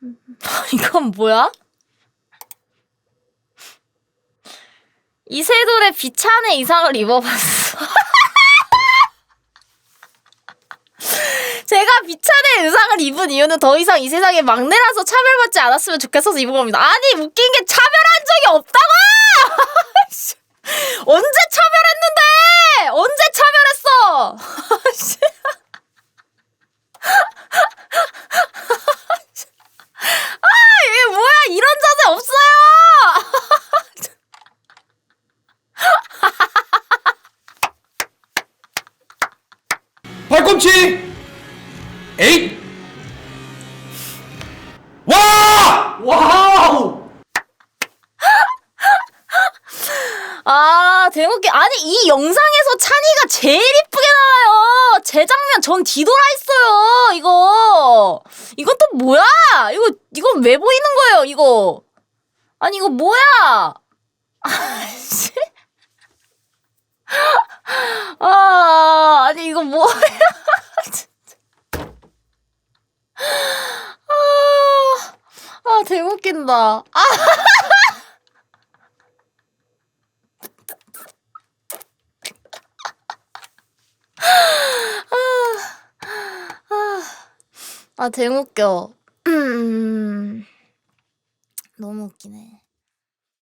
이건 뭐야? 이세돌의 비찬의 이상을 입어봤어. 제가 비찬의 의상을 입은 이유는 더 이상 이 세상에 막내라서 차별받지 않았으면 좋겠어서 입은 겁니다. 아니 웃긴 게 차별한 적이 없다고! 언제 차별했는데? 언제 차별했어? 아 이게 뭐야 이런 자세 없어요. 팔꿈치 에잇 와 와우 아, 대목기 아니 이 영상에서 찬이가 제일 이쁘게 나와요. 제 장면 전 뒤돌아 있어요. 이거 이건 또 뭐야? 이거 이건 왜 보이는 거예요? 이거 아니 이거 뭐야? 아씨. 아, 아니 이거 뭐야? 진짜. 아, 아, 대목긴다. 아. 아, 대웃겨. 음, 너무 웃기네.